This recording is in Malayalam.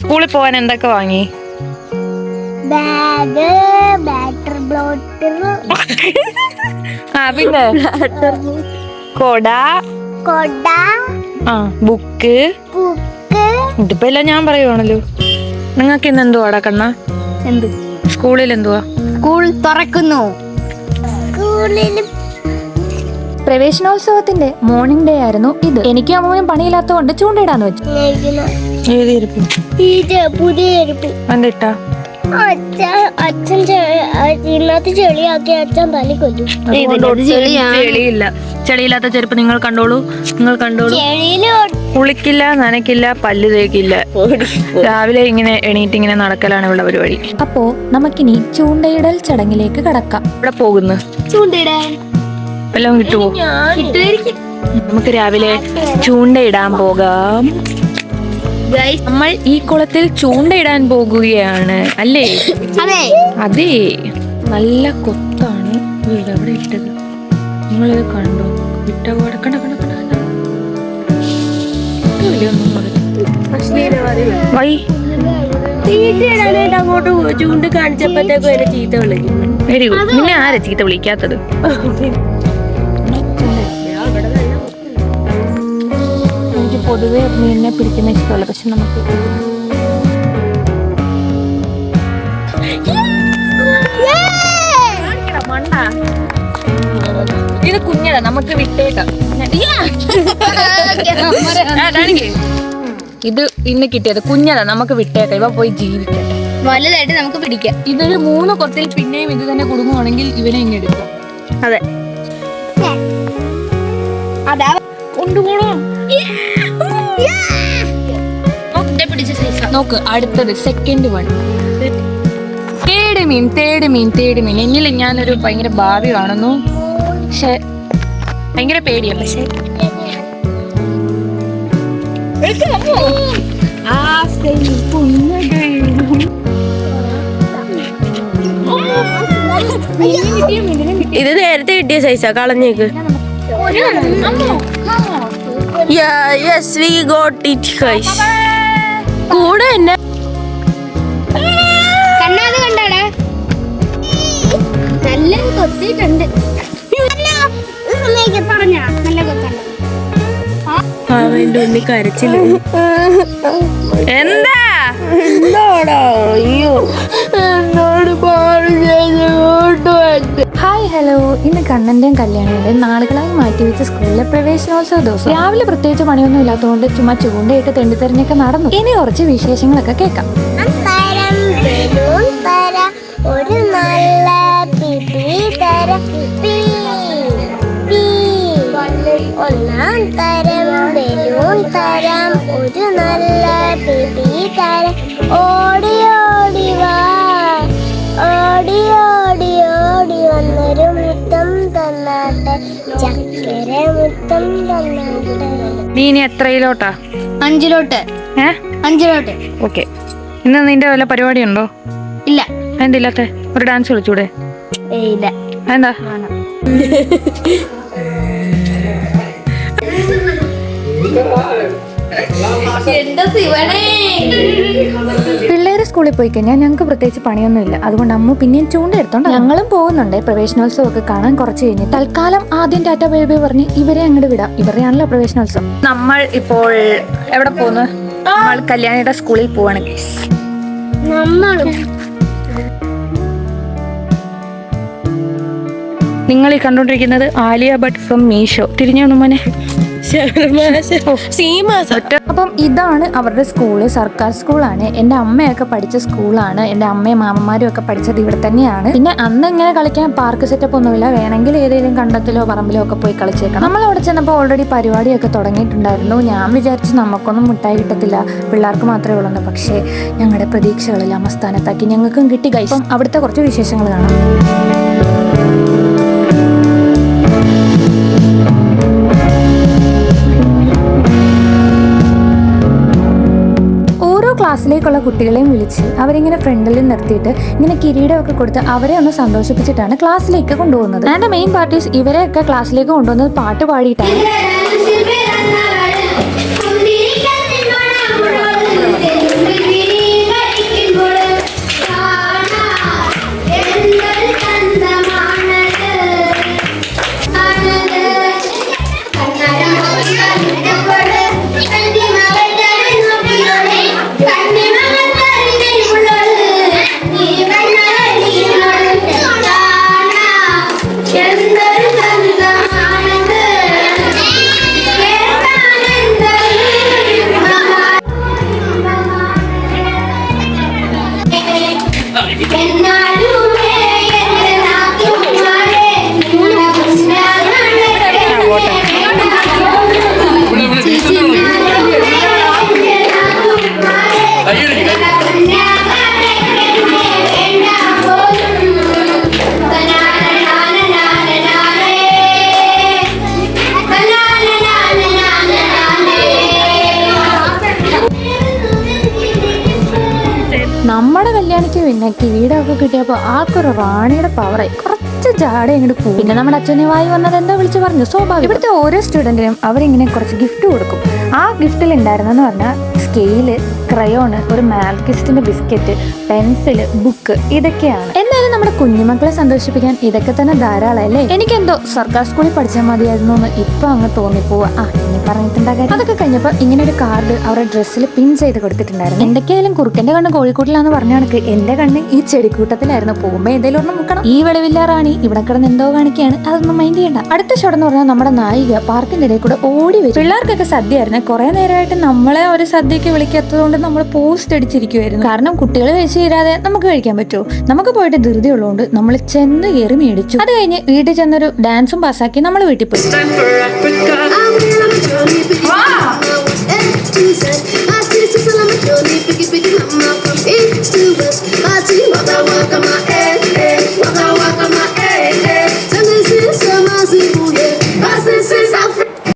സ്കൂളിൽ പോവാൻ എന്തൊക്കെ വാങ്ങി? ബാഗ് ബാറ്റർ ബ്ലോട്ടർ. ആ പിന്നെ? കൊട. കൊട. ആ ബുക്ക്. ബുക്ക്. ഇതിപ്പോ എല്ലാം ഞാൻ പറയുവാണല്ലോ. നിങ്ങൾക്ക് ഇന്ന് എന്തുവാടാ കണ്ണ? എന്ത്? സ്കൂളിൽ എന്തുവാ? സ്കൂൾ തുറക്കുന്നു. സ്കൂളിൽ പ്രവേശനോത്സവത്തിന്റെ മോർണിംഗ് ഡേ ആയിരുന്നു ഇത്. എനിക്ക് അമ്മൂനും പണിയില്ലാത്തതുകൊണ്ട് ചൂണ്ടയിടാന്ന് വെച്ചു. എഴുതിയിരിക്കും. ഇത് പുതിയ ചെരുപ്പ് എന്തിട്ടാ? അച്ഛൻ അച്ഛൻ ഇന്നത്തെ ചെളിയാക്കി അച്ഛൻ തലി കൊല്ലും. ചെളിയില്ല. ചെളിയില്ലാത്ത ചെരുപ്പ് നിങ്ങൾ കണ്ടോളൂ. നിങ്ങൾ കണ്ടോളൂ. കുളിക്കില്ല നനയ്ക്കില്ല പല്ല് തേക്കില്ല. രാവിലെ ഇങ്ങനെ എണീറ്റ് ഇങ്ങനെ നടക്കലാണ് ഇവിടെ പരിപാടി. അപ്പോ നമുക്കിനി ചൂണ്ടയിടൽ ചടങ്ങിലേക്ക് കടക്കാം. ഇവിടെ പോകുന്നു? ചൂണ്ടയിടാൻ. കിട്ടുമോ കിട്ടുവോ? നമുക്ക് രാവിലെ ചൂണ്ടയിടാൻ പോകാം. നമ്മൾ ഈ കുളത്തിൽ ചൂണ്ടയിടാൻ പോകുകയാണ്. അല്ലേ? അതെ. അതെ. നല്ല കൊത്താണ് വീട് അവിടെ ഇട്ടത്. നിങ്ങളിത് കണ്ടോ? വിട്ട പാടെ കണ്ട കണ്ട കണ്ട? കണ്ട. ഇതിലൊന്നും വൈ. തീറ്റയിടാനായിട്ട് അങ്ങോട്ട് ചൂണ്ട് കാണിച്ചപ്പോഴത്തേക്കും എന്നെ ചീത്ത വിളിക്കും വെരി. ഗുഡ് പിന്നെ ആരാ ചീത്ത വിളിക്കാത്തത്? പൊതുവെ മീനിനെ പിടിക്കുന്ന ഇഷ്ടമല്ല. പക്ഷെ നമുക്ക് ഇത് കുഞ്ഞതാ നമുക്ക് വിട്ടേക്കാം. ഇത് ഇന്ന് കിട്ടിയത് കുഞ്ഞതാ നമുക്ക് വിട്ടേക്കാം. ഇവ പോയി ജീവിക്കട്ടെ വലുതായിട്ട് നമുക്ക് പിടിക്കാം. ഇതൊരു മൂന്ന് കൊത്തിൽ പിന്നെയും ഇത് തന്നെ കുടുങ്ങുവാണെങ്കിൽ ഇവനെ ഇങ്ങനെ എടുക്കാം. അതെ. അതാ കൊണ്ടുപോണോ നോക്ക് അടുത്തത് സെക്കൻഡ് വൺ തേട് മീൻ തേട് മീൻ തേട് മീൻ. എന്നിൽ ഞാനൊരു ഭയങ്കര ഭാവി കാണുന്നു. പക്ഷെ ഭയങ്കര പേടിയാ പക്ഷെ. ഇത് നേരത്തെ കിട്ടിയ സൈസാ കളഞ്ഞേക്ക്. Yes we got it guys കൂടെ എന്നെ കണ്ണാത് കണ്ടാടാ. നല്ല കൊത്തിയിട്ടുണ്ട്. പറഞ്ഞ. നല്ല കൊത്തണ്ട. അവന്റെ എന്താ? എന്താടാ അയ്യോ. എന്നോട് പാട് ചെയ്ത് ഹായ് ഹലോ ഇന്ന് കണ്ണന്റെയും കല്യാണിയുടെയും നാളുകളായി മാറ്റിവെച്ച സ്കൂളിലെ പ്രവേശനോത്സവ ദിവസം. രാവിലെ പ്രത്യേകിച്ച് പണിയൊന്നും ഇല്ലാത്തതുകൊണ്ട് ചുമ്മാ ചൂണ്ടയിട്ട് തെണ്ടിത്തെറിഞ്ഞൊക്കെ നടന്നു. ഇനി കുറച്ച് വിശേഷങ്ങളൊക്കെ കേൾക്കാം. ഒരു നല്ല ഒന്നാം തരം തരം ഒരു നല്ല തരം. ഓടി നീ ഇനി എത്രയിലോട്ടാ അഞ്ചിലോട്ട് ഏ അഞ്ചിലോട്ട് ഓക്കെ ഇന്ന് നിന്റെ വല്ല പരിപാടി ഉണ്ടോ ഇല്ല എന്തില്ലാത്ത ഒരു ഡാൻസ് കളിച്ചൂടെ ഇല്ല എന്താ പിള്ളേര് സ്കൂളിൽ പോയി കഴിഞ്ഞാൽ ഞങ്ങൾക്ക് പ്രത്യേകിച്ച് പണിയൊന്നുമില്ല. അതുകൊണ്ട് അമ്മ പിന്നെയും ചൂണ്ട എടുത്തോണ്ട് ഞങ്ങളും പോകുന്നുണ്ട്. പ്രവേശനോത്സവം ഒക്കെ കാണാൻ കുറച്ച് കഴിഞ്ഞ് തൽക്കാലം ആദ്യം ടാറ്റ ബേബി പറഞ്ഞ് ഇവരെ അങ്ങോട്ട് വിടാം. ഇവരെയാണല്ലോ പ്രവേശനോത്സവം. നമ്മൾ ഇപ്പോൾ എവിടെ പോകുന്നു? നമ്മൾ കല്യാണിയുടെ സ്കൂളിൽ പോവാണ് guys. നിങ്ങൾ ഈ കണ്ടുകൊണ്ടിരിക്കുന്നത് ആലിയ ഭട്ട് ഫ്രം മീഷോ. തിരിഞ്ഞു മോനെ. അപ്പം ഇതാണ് അവരുടെ സ്കൂൾ സർക്കാർ സ്കൂളാണ് എന്റെ അമ്മയൊക്കെ പഠിച്ച സ്കൂളാണ് എന്റെ അമ്മയും മാമന്മാരും ഒക്കെ പഠിച്ചത് ഇവിടെ തന്നെയാണ്. പിന്നെ അന്ന് ഇങ്ങനെ കളിക്കാൻ പാർക്ക് സെറ്റപ്പ് ഒന്നുമില്ല. വേണമെങ്കിൽ ഏതെങ്കിലും കണ്ടത്തിലോ പറമ്പിലോ ഒക്കെ പോയി കളിച്ചേക്കാം നമ്മൾ അവിടെ ചെന്നപ്പോൾ ഓൾറെഡി പരിപാടിയൊക്കെ തുടങ്ങിയിട്ടുണ്ടായിരുന്നു. ഞാൻ വിചാരിച്ചു നമുക്കൊന്നും മുട്ടായി കിട്ടത്തില്ല. പിള്ളേർക്ക് മാത്രമേ ഉള്ളൂ പക്ഷേ ഞങ്ങളുടെ പ്രതീക്ഷകളെല്ലാം അസ്ഥാനത്താക്കി ഞങ്ങൾക്കും കിട്ടി. കൈ അപ്പം അവിടുത്തെ കുറച്ച് വിശേഷങ്ങൾ കാണാം. ക്ലാസ്സിലേക്കുള്ള കുട്ടികളെയും വിളിച്ച് അവരിങ്ങനെ ഫ്രണ്ടിൽ നിർത്തിയിട്ട് ഇങ്ങനെ കിരീടമൊക്കെ കൊടുത്ത് അവരെ ഒന്ന് സന്തോഷിപ്പിച്ചിട്ടാണ് ക്ലാസ്സിലേക്ക് കൊണ്ടുപോകുന്നത്. ആൻഡ് മെയിൻ പാർട്ടീസ് ഇവരെയൊക്കെ ക്ലാസ്സിലേക്ക് കൊണ്ടുവന്നത് പാട്ട് പാടിയിട്ടാണ്. കല്യാണിക്ക് വീടൊക്കെ കിട്ടിയപ്പോ കിട്ടിയപ്പോൾ ആൾക്കൊരു റാണിയുടെ പവറായി കുറച്ച് ജാട ഇങ്ങോട്ട് പോകും പിന്നെ നമ്മുടെ അച്ഛനെ വായി വന്നത് എന്താ വിളിച്ചു പറഞ്ഞു. സ്വാഭാവികം. ഇവിടുത്തെ ഓരോ സ്റ്റുഡന്റിനും അവരിങ്ങനെ കുറച്ച് ഗിഫ്റ്റ് കൊടുക്കും. ആ ഗിഫ്റ്റിൽ ഉണ്ടായിരുന്നെന്ന് പറഞ്ഞാൽ സ്കെയിൽ ക്രയോണ് ഒരു മാൽക്കിസ്റ്റിന്റെ ബിസ്ക്കറ്റ് പെൻസിൽ ബുക്ക് ഇതൊക്കെയാണ്. എന്നാലും നമ്മുടെ കുഞ്ഞുമക്കളെ സന്തോഷിപ്പിക്കാൻ ഇതൊക്കെ തന്നെ ധാരാളം അല്ലേ എനിക്കെന്തോ സർക്കാർ സ്കൂളിൽ പഠിച്ചാൽ മതിയായിരുന്നു എന്ന് ഇപ്പൊ അങ്ങ് തോന്നിപ്പോവാ. ആ ഇനി പറഞ്ഞിട്ടുണ്ടാകാൻ അതൊക്കെ കഴിഞ്ഞപ്പോൾ ഇങ്ങനെ ഒരു കാർഡ് അവരുടെ ഡ്രസ്സിൽ പിൻ ചെയ്ത് കൊടുത്തിട്ടുണ്ടായിരുന്നു. എന്തൊക്കെയായാലും കുറുക്കന്റെ കണ്ണ് കോഴിക്കോട്ടിലാന്ന് പറഞ്ഞ കണക്ക് എന്റെ കണ്ണ് ഈ ചെടിക്കൂട്ടത്തിലായിരുന്നു. പോകുമ്പോ ഏതെങ്കിലും ഒന്നും മുക്കണം. ഈ വെളിവില്ല റാണി ഇവിടെ കിടന്ന് എന്തോ കാണിക്കുകയാണ് അതൊന്നും മൈൻഡ് ചെയ്യണ്ട. അടുത്ത ഷോട്ട് എന്ന് പറഞ്ഞാൽ നമ്മുടെ നായിക പാർക്കിന്റെ ഇടയിൽ കൂടെ ഓടി വരും. പിള്ളേർക്കൊക്കെ സദ്യയായിരുന്നു. കുറെ നേരമായിട്ട് നമ്മളെ ഒരു സദ്യക്ക് വിളിക്കാത്തത് കൊണ്ട് നമ്മൾ പോസ്റ്റ് അടിച്ചിരിക്കുമായിരുന്നു കാരണം കുട്ടികൾ കഴിച്ചു തീരാതെ നമുക്ക് കഴിക്കാൻ പറ്റുമോ? നമുക്ക് പോയിട്ട് ധൃതി ഉള്ളതുകൊണ്ട് നമ്മൾ ചെന്ന് കയറി മേടിച്ചു. അത് കഴിഞ്ഞ് വീട്ടിൽ ചെന്നൊരു ഡാൻസും പാസ്സാക്കി നമ്മൾ വീട്ടിൽ പോയി.